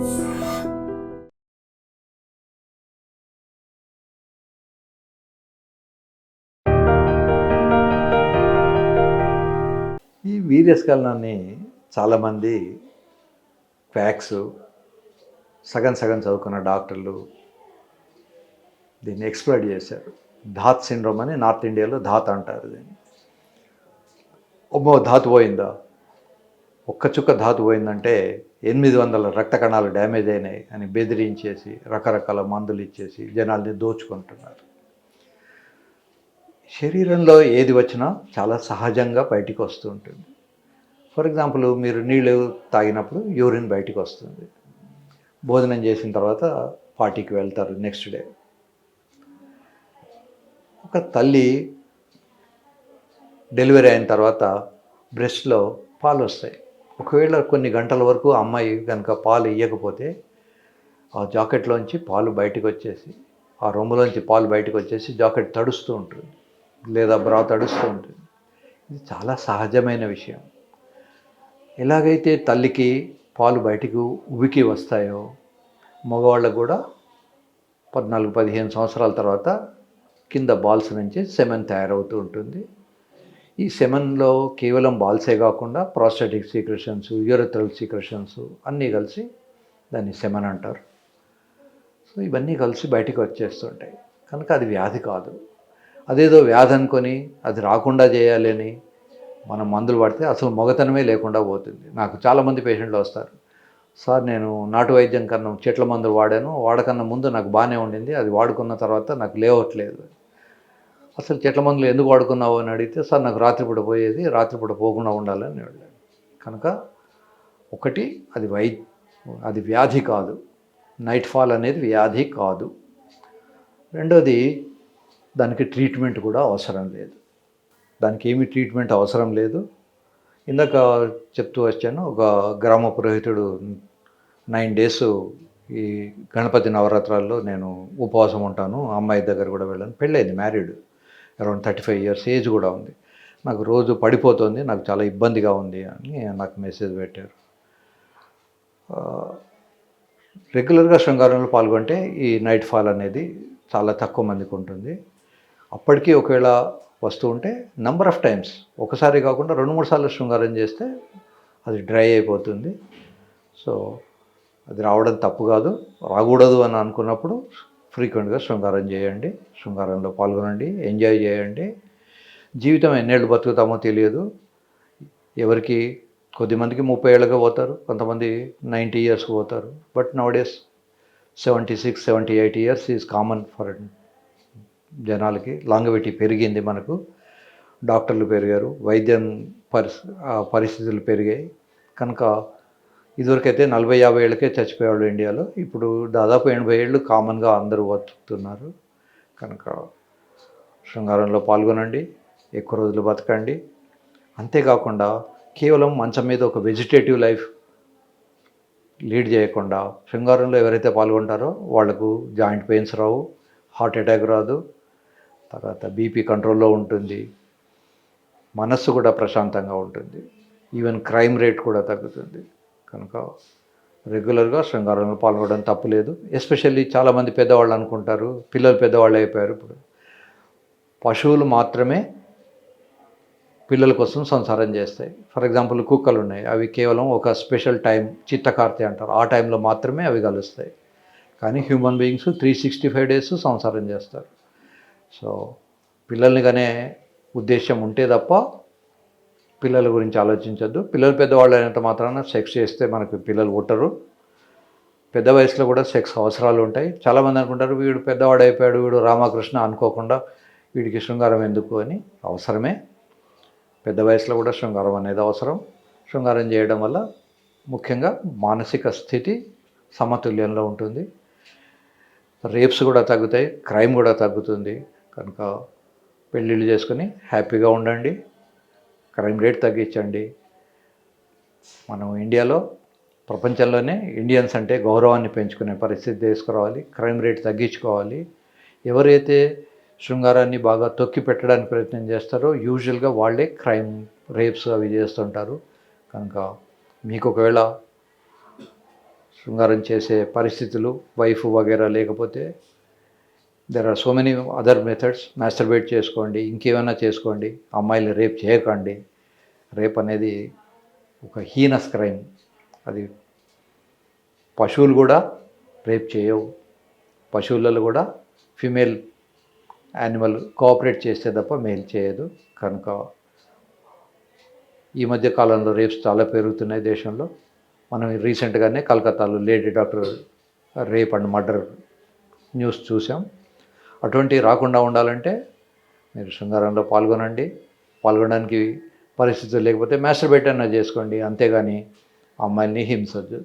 ఈ వీర్యస్ఖలనాన్ని చాలామంది ఫ్యాక్స్ సగం సగం చదువుకున్న డాక్టర్లు దీన్ని ఎక్స్ప్లోర్ చేశారు. ధాత్ సిండ్రోమ్ అని నార్త్ ఇండియాలో ధాత్ అంటారు దీన్ని. ఒమ్మో ధాతు పోయిందా? ఒక్క చుక్క ధాతు పోయిందంటే ఎనిమిది వందల రక్త కణాలు డ్యామేజ్ అయినాయి అని బెదిరించేసి రకరకాల మందులు ఇచ్చేసి జనాల్ని దోచుకుంటున్నారు. శరీరంలో ఏది వచ్చినా చాలా సహజంగా బయటికి వస్తూ ఉంటుంది. ఫర్ ఎగ్జాంపుల్ మీరు నీళ్ళు తాగినప్పుడు యూరిన్ బయటికి వస్తుంది. భోజనం చేసిన తర్వాత పార్టీకి వెళ్తారు నెక్స్ట్ డే. ఒక తల్లి డెలివరీ అయిన తర్వాత బ్రెస్ట్లో పాలు వస్తాయి. ఒకవేళ కొన్ని గంటల వరకు అమ్మాయి కనుక పాలు ఇవ్వకపోతే ఆ జాకెట్లోంచి పాలు బయటకు వచ్చేసి ఆ రొమ్ములోంచి పాలు బయటకు వచ్చేసి జాకెట్ తడుస్తూ ఉంటుంది. లేదా బ్రా తడుస్తూ ఉంటుంది. ఇది చాలా సహజమైన విషయం. ఎలాగైతే తల్లికి పాలు బయటికి ఉబికి వస్తాయో మగవాళ్ళకు కూడా పద్నాలుగు పదిహేను సంవత్సరాల తర్వాత కింద బాల్స్ నుంచి సెమెన్ తయారవుతూ ఉంటుంది. ఈ సెమెన్లో కేవలం బాల్సే కాకుండా ప్రాస్టాటిక్ సీక్రెషన్స్ యూరథ్రల్ సీక్రెషన్స్ అన్నీ కలిసి దాన్ని సెమెన్ అంటారు. సో ఇవన్నీ కలిసి బయటికి వచ్చేస్తుంటాయి. కనుక అది వ్యాధి కాదు. అదేదో వ్యాధి అనుకొని అది రాకుండా చేయాలి అని మనం మందులు పడితే అసలు మొగతనమే లేకుండా పోతుంది. నాకు చాలామంది పేషెంట్లు వస్తారు. సార్ నేను నాటు వైద్యం కన్నా చెట్ల మందులు వాడాను. వాడకన్నా ముందు నాకు బాగానే ఉండింది. అది వాడుకున్న తర్వాత నాకు లేవట్లేదు అసలు చెట్ల మందులు ఎందుకు వాడుకున్నావు అని అడిగితే సార్ నాకు రాత్రిపూట పోయేది రాత్రిపూట పోకుండా ఉండాలని వెళ్ళాను కనుక ఒకటి అది వై అది వ్యాధి కాదు. నైట్ ఫాల్ అనేది వ్యాధి కాదు. రెండోది దానికి ట్రీట్మెంట్ కూడా అవసరం లేదు. దానికి ఏమి ట్రీట్మెంట్ అవసరం లేదు. ఇందాక చెప్తూ వచ్చాను ఒక గ్రామ పురోహితుడు నైన్ డేస్ ఈ గణపతి నవరాత్రాల్లో నేను ఉపవాసం ఉంటాను. అమ్మాయి దగ్గర కూడా వెళ్ళాను. పెళ్ళైంది married. Around thirty five years age కూడా ఉంది. నాకు రోజు పడిపోతుంది నాకు చాలా ఇబ్బందిగా ఉంది అని నాకు మెసేజ్ పెట్టారు. రెగ్యులర్గా శృంగారంలో పాల్గొంటే ఈ నైట్ ఫాల్ అనేది చాలా తక్కువ మందికి ఉంటుంది. అప్పటికీ ఒకవేళ వస్తూ ఉంటే నంబర్ ఆఫ్ టైమ్స్ ఒకసారి కాకుండా రెండు మూడు సార్లు శృంగారం చేస్తే అది డ్రై అయిపోతుంది. సో అది రావడం తప్పు కాదు రాకూడదు అని అనుకున్నప్పుడు ఫ్రీక్వెంట్గా శృంగారం చేయండి శృంగారంలో పాల్గొనండి ఎంజాయ్ చేయండి. జీవితం ఎన్నేళ్ళు బతుకుతామో తెలియదు. ఎవరికి కొద్దిమందికి ముప్పై ఏళ్ళగా పోతారు కొంతమంది నైంటీ ఇయర్స్ పోతారు. But nowadays seventy six seventy eight years is common for జనాలకి. లాంగవిటీ పెరిగింది మనకు. డాక్టర్లు పెరిగారు వైద్యం పరిస్థి పరిస్థితులు పెరిగాయి. కనుక ఇదివరకైతే నలభై యాభై ఏళ్ళకే చచ్చిపోయేవాళ్ళు ఇండియాలో. ఇప్పుడు దాదాపు ఎనభై ఏళ్ళు కామన్గా అందరూ బతుకుతున్నారు. కనుక శృంగారంలో పాల్గొనండి ఎక్కువ రోజులు బతకండి. అంతేకాకుండా కేవలం మంచం మీద ఒక వెజిటేటివ్ లైఫ్ లీడ్ చేయకుండా శృంగారంలో ఎవరైతే పాల్గొంటారో వాళ్ళకు జాయింట్ పెయిన్స్ రావు హార్ట్ అటాక్ రాదు. తర్వాత బీపీ కంట్రోల్లో ఉంటుంది. మనస్సు కూడా ప్రశాంతంగా ఉంటుంది. ఈవెన్ క్రైమ్ రేట్ కూడా తగ్గుతుంది. కనుక రెగ్యులర్గా శృంగారంలో పాల్గొనడం తప్పులేదు ఎస్పెషల్లీ చాలామంది పెద్దవాళ్ళు అనుకుంటారు పిల్లలు పెద్దవాళ్ళు అయిపోయారు ఇప్పుడు. పశువులు మాత్రమే పిల్లల కోసం సంసారం చేస్తాయి. ఫర్ ఎగ్జాంపుల్ కుక్కలు ఉన్నాయి అవి కేవలం ఒక స్పెషల్ టైం చిత్తకార్తె అంటారు. ఆ టైంలో మాత్రమే అవి కలుస్తాయి. కానీ human beings three sixty five days సంసారం చేస్తారు. సో పిల్లల్ని కనే ఉద్దేశం ఉంటే తప్ప పిల్లల గురించి ఆలోచించద్దు. పిల్లలు పెద్దవాళ్ళు అయినంత మాత్రాన సెక్స్ చేస్తే మనకు పిల్లలు పుట్టరు. పెద్ద వయసులో కూడా సెక్స్ అవసరాలు ఉంటాయి. చాలామంది అనుకుంటారు వీడు పెద్దవాడు అయిపోయాడు వీడు రామకృష్ణ అనుకోకుండా వీడికి శృంగారం ఎందుకు అని. అవసరమే. పెద్ద వయసులో కూడా శృంగారం అనేది అవసరం. శృంగారం చేయడం వల్ల ముఖ్యంగా మానసిక స్థితి సమతుల్యంలో ఉంటుంది. రేప్స్ కూడా తగ్గుతాయి క్రైమ్ కూడా తగ్గుతుంది. కనుక పెళ్ళిళ్ళు చేసుకుని హ్యాపీగా ఉండండి. క్రైమ్ రేట్ తగ్గించండి. మనం ఇండియాలో ప్రపంచంలోనే ఇండియన్స్ అంటే గౌరవాన్ని పెంచుకునే పరిస్థితి తీసుకురావాలి క్రైమ్ రేట్ తగ్గించుకోవాలి. ఎవరైతే శృంగారాన్ని బాగా తొక్కి పెట్టడానికి ప్రయత్నం చేస్తారో యూజువల్గా వాళ్ళే క్రైమ్ రేప్స్ అవి చేస్తుంటారు. కనుక మీకు ఒకవేళ శృంగారం చేసే పరిస్థితులు వైఫ్ వగేరా లేకపోతే there are so many other methods masturbate చేసుకోండి ఇంకేమైనా చేసుకోండి. అమ్మాయిలు రేప్ చేయకండి. రేప్ అనేది ఒక హీనస్ క్రైమ్ అది పశువులు కూడా రేప్ చేయవు. పశువులలో కూడా ఫిమేల్ యానిమల్ కోఆపరేట్ చేస్తే తప్ప మేల్ చేయదు. కనుక ఈ మధ్య కాలంలో రేప్స్ చాలా పెరుగుతున్నాయి దేశంలో. మనం రీసెంట్గానే కలకత్తాలో lady doctor rape and murder news చూసాం అటువంటివి రాకుండా ఉండాలంటే మీరు శృంగారంలో పాల్గొనండి. పాల్గొనడానికి పరిస్థితులు లేకపోతే మాస్టర్బేట్ అన్నా చేసుకోండి. అంతేగాని అమ్మాయిల్ని హింసొద్దు